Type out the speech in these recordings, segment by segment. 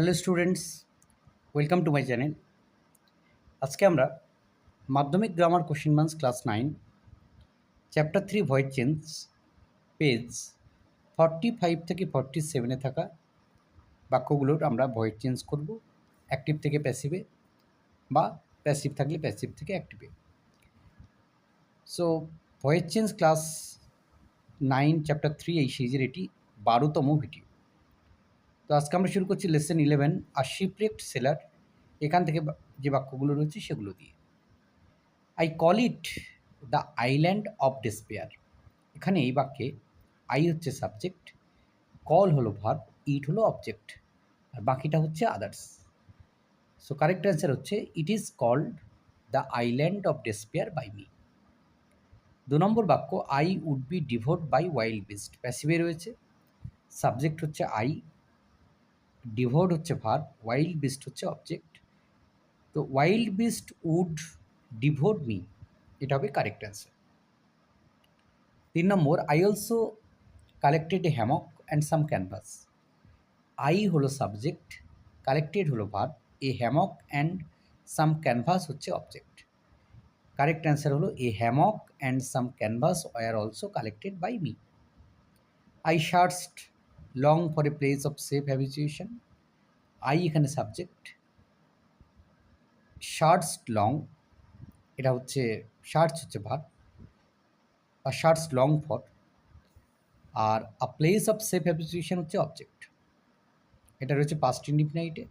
Hello students, welcome to my channel. আজকে আমরা Madhyamik grammar question মান্স class nine, chapter three voice change, page forty five থেকে forty সেভেনে থাকা বাক্যগুলোর আমরা ভয়েস চেঞ্জ করব, অ্যাক্টিভ থেকে প্যাসিভে বা প্যাসিভ থাকলে প্যাসিভ থেকে অ্যাক্টিভে। So voice change class nine, chapter three এই সিরিজের এটি বারোতম ভিডিও। তো আজকে আমরা শুরু করছি লেসেন ইলেভেন আর শিপরেক্ট সেলার এখান থেকে যে বাক্যগুলো রয়েছে সেগুলো দিয়ে। I call it the island of despair এখানে এই বাক্যে আই হচ্ছে সাবজেক্ট কল হলো ভার্ব ইট হলো অবজেক্ট আর বাকিটা হচ্ছে আদার্স সো কারেক্ট অ্যান্সার হচ্ছে it is called the island of despair by me দু নম্বর বাক্য I would be devote by wild beast প্যাসিভে রয়েছে। সাবজেক্ট হচ্ছে আই ডিভোট হচ্ছে ভার ওয়াইল্ড বিস্ট হচ্ছে অবজেক্ট তো wild beast would devote me এটা হবে কারেক্ট অ্যান্সার তিন number I also collected a hammock and some canvas I হলো subject collected হলো verb a hammock and some canvas হচ্ছে object correct answer হলো a hammock and some canvas were also collected by me I searched long for a place of safe habituation I এখানে subject shorts long এটা হচ্ছে shorts হচ্ছে verb. আর shorts long for R a place of safe habituation হচ্ছে object এটা রয়েছে past ইন্ডিফিনাইটে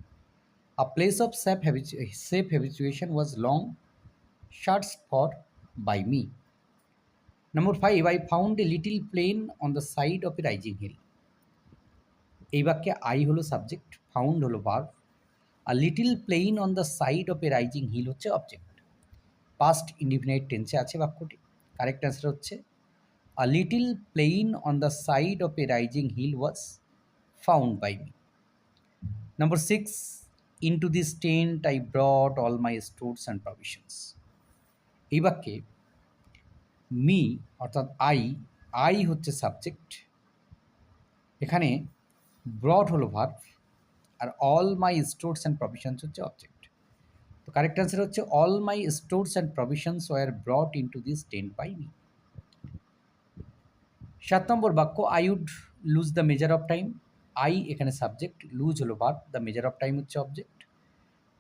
a place of safe safe habituation was long searched for by me number five I found a little plain on the side of a rising hill এই বাক্যে I হলো subject found হলো verb R little plain on the side of a rising hill হচ্ছে object past indefinite টেন্সে আছে বাক্যটি। Correct answer হচ্ছে a little plain on the side of a rising hill was found by me number six into this tent I brought all my stores and provisions এই বাক্যে me অর্থাৎ I I হচ্ছে subject এখানে brought হলো verb R all my stores and provisions হচ্ছে object তো correct answer হচ্ছে all my stores and provisions were brought into this tent by me সাত নম্বর বাক্য I would lose the measure of time I এখানে subject lose হলো verb the measure of time হচ্ছে object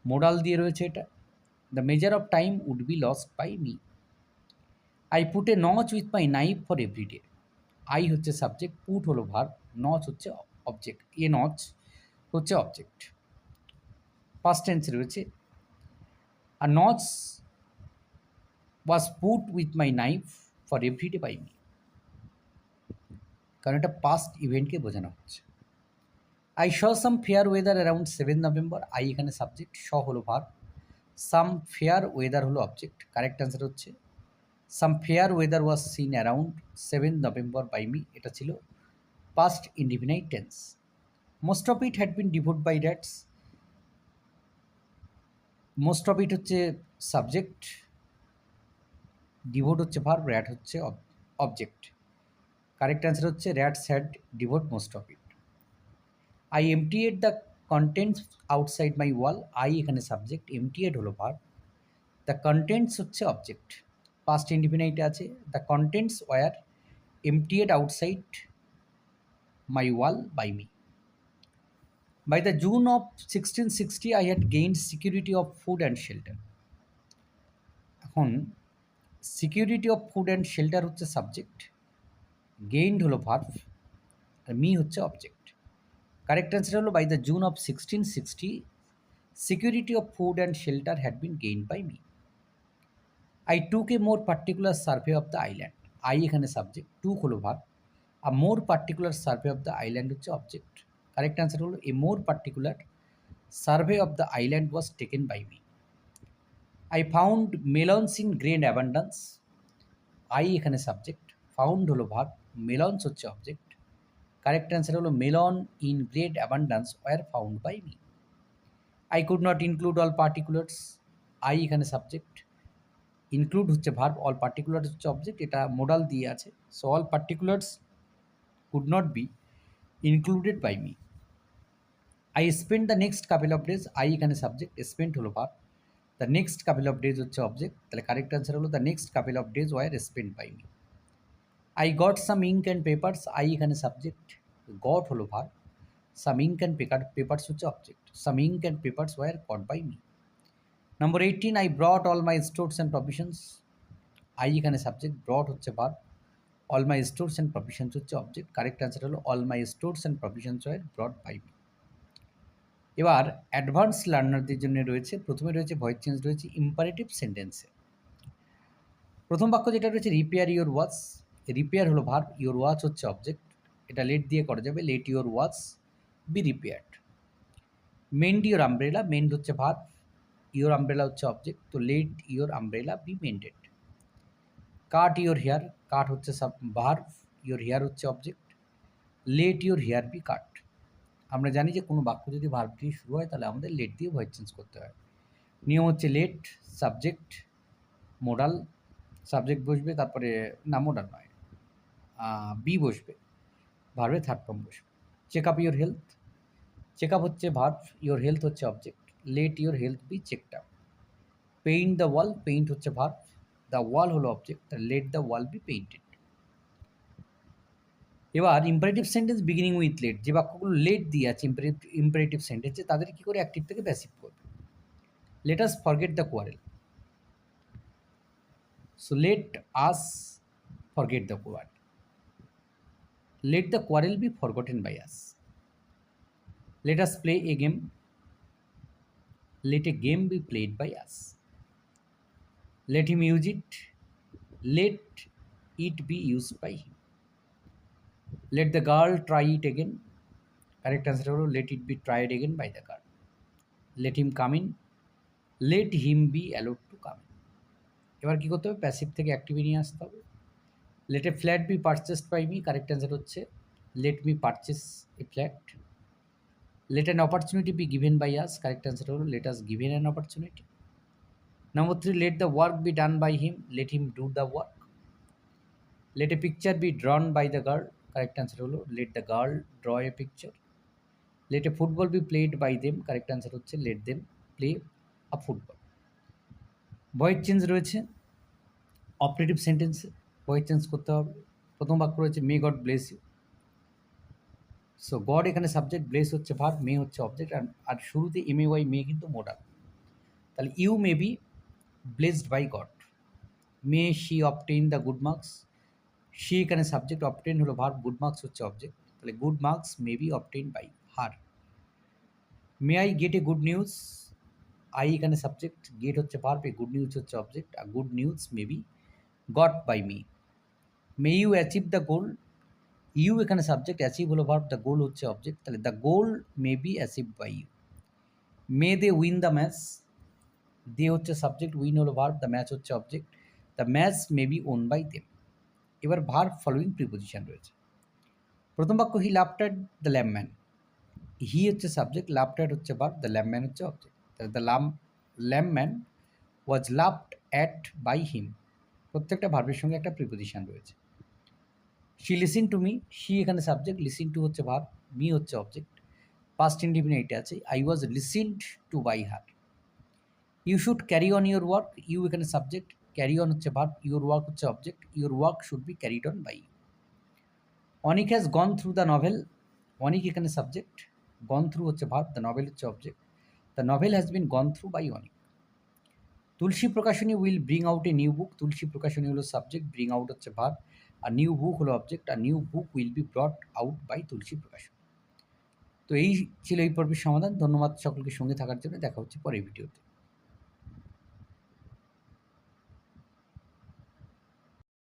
modal দিয়ে রয়েছে এটা। The measure of time would be lost by me I put a notch with my knife for everyday I হচ্ছে subject put হলো verb notch হচ্ছে object a notch হচ্ছে object first টেন্সে রয়েছে। আর notch was put with my knife for everyday by me কারণ এটা past ইভেন্টকে বোঝানো হচ্ছে। I saw some fair weather around seven November I এখানে সাবজেক্ট শ হলো ভার সাম ফেয়ার ওয়েদার হলো অবজেক্ট কারেক্ট অ্যান্সার হচ্ছে some fair weather was seen around seven November by me এটা ছিল past indefinite tense most of it had been devote by rats most of it হচ্ছে subject devote হচ্ছে verb rat হচ্ছে object correct answer হচ্ছে rats had devote most of it I emptied the contents outside my wall I এখানে subject emptied হলো verb the contents হচ্ছে object past ইন্ডিফিনাইটে আছে। The contents were emptied outside my wall by me By the June of 1660, I had gained security of food and shelter. এখন security of food and shelter হচ্ছে subject gained হলো verb আর me হচ্ছে object correct answer হলো by the June of sixteen sixty security of food and shelter had been gain by me I took a more particular survey of the island I এখানে subject took হলো verb R more particular survey of the island হচ্ছে object correct answer হলো a more particular survey of the island was taken by me I found melons in great abundance I এখানে subject found হলো verb melons হচ্ছে object correct answer হলো melon in great abundance were found by me I could not include all particulars I এখানে subject include হচ্ছে verb all particular হচ্ছে object এটা modal দিয়ে আছে। So all particulars could not be included by me. I spend the next couple of days I এখানে subject spend হলো verb the next couple of days হচ্ছে object তাহলে correct answer হলো the next couple of days were spend by me I got some ink and papers I এখানে subject got হলো verb some ink and paper papers হচ্ছে object some ink and papers were got by me number eighteen I brought all my stores and provisions I এখানে subject brought হচ্ছে verb all my stores and provisions হচ্ছে object correct answer হলো all my stores and provisions brought by me এবার advance লার্নারদের জন্য রয়েছে, প্রথমে রয়েছে ভয়েস চেঞ্জ রয়েছে ইম্পারেটিভ সেন্টেন্সে প্রথম বাক্য যেটা রয়েছে রিপেয়ার ইউর ওয়াচ রিপেয়ার হলো ভার ইউর ওয়াচ হচ্ছে অবজেক্ট এটা লেট দিয়ে করা যাবে let your watch be repaired mend your umbrella mend হচ্ছে ভার ইউর আমব্রেলা হচ্ছে অবজেক্ট তো let your umbrella be mended cut your hair cut হচ্ছে সাব ভার ইউর হেয়ার হচ্ছে object let your hair be cut আমরা জানি যে কোনো বাক্য যদি ভার্ব দিয়ে শুরু হয়, তাহলে আমাদের লেট দিয়ে ভয়েস চেঞ্জ করতে হয়। নিয়ম হচ্ছে লেট সাবজেক্ট মোডাল সাবজেক্ট বসবে, তারপরে, না মোডাল নয় বি বসবে ভার্বে থার্ড ফর্ম বসবে। Check up your health check up হচ্ছে ভার্ব ইউর হেলথ হচ্ছে object let your health be checked up paint the wall paint হচ্ছে ভার্ব দ্য ওয়াল হলো object let the wall be painted এবার imperative sentence beginning with let যে বাক্যগুলো late দিয়ে আছে imperative সেন্টেন্সে তাদের কী করে অ্যাক্টিভ থেকে প্যাসিভ করবে? Let us forget the quarrel so let us forget the quarrel let the quarrel be forgotten by us let us play a game let a game be played by us let him use it let it be used by him let the girl try it again. Correct answer হলো let it be tried again by the girl. Let him come in. Let him be allowed to come in. এবার কী করতে হবে? Passive থেকে অ্যাক্টিভে নিয়ে আসতে হবে। Let a flat be purchased by me correct answer হচ্ছে let me purchase a flat let an opportunity be given by us correct answer হলো let us given an opportunity number three let the work be done by him let him do the work let a picture be drawn by the girl correct answer হলো let the girl draw a picture let a football be played by them correct answer হচ্ছে let them play a football voice change রয়েছে। Operative সেন্টেন্সে voice change করতে হবে। প্রথম বাক্য রয়েছে may God bless you so God এখানে subject bless হচ্ছে ভার মে হচ্ছে অবজেক্ট আর শুরুতে এম এ ওয়াই মে কিন্তু মোডাল তাহলে you may be blessed by God may she obtain the good marks she এখানে সাবজেক্ট অবটেন হলো ভার গুড মার্কস হচ্ছে object তাহলে good marks may be obtain by her may I get a good news I এখানে subject get হচ্ছে verb pay good news হচ্ছে object R good news may be got by me may you achieve the goal you এখানে subject achieve হলো verb the goal হচ্ছে object তাহলে the goal may be achieve by you may they win the match they হচ্ছে subject win হলো verb the match হচ্ছে object the match may be won by them এবার verb following preposition রয়েছে। প্রথম বাক্য হি laughter the ল্যাম্পম্যান হি হচ্ছে subject laughter হচ্ছে verb the ল্যাম্পম্যান হচ্ছে অবজেক্ট তাহলে দ্য লাম lampman was laughed at by him প্রত্যেকটা ভার্বের সঙ্গে একটা প্রিপোজিশন রয়েছে। She listen to me she এখানে সাবজেক্ট লিসিন টু হচ্ছে ভার মি হচ্ছে অবজেক্ট পাস্ট ইন্ডিফিনাইটে আছে। I was listened to by her you should carry on your work you এখানে সাবজেক্ট ক্যারি অন হচ্ছে ভার্ব ইউর ওয়ার্ক হচ্ছে object your work should be carried on by Anik has gone through the novel Anik এখানে subject gone through হচ্ছে verb the novel হচ্ছে object the novel has been gone through by Anik. Tulsi Prakashani will bring out a new book Tulsi Prakashani হলো subject bring out হচ্ছে verb আর new book হলো object R new book will be brought out by Tulsi Prakashani. তো এই ছিল এই পর্বের সমাধান। ধন্যবাদ সকলকে সঙ্গে থাকার জন্য। দেখা হচ্ছে পরের ভিডিওতে।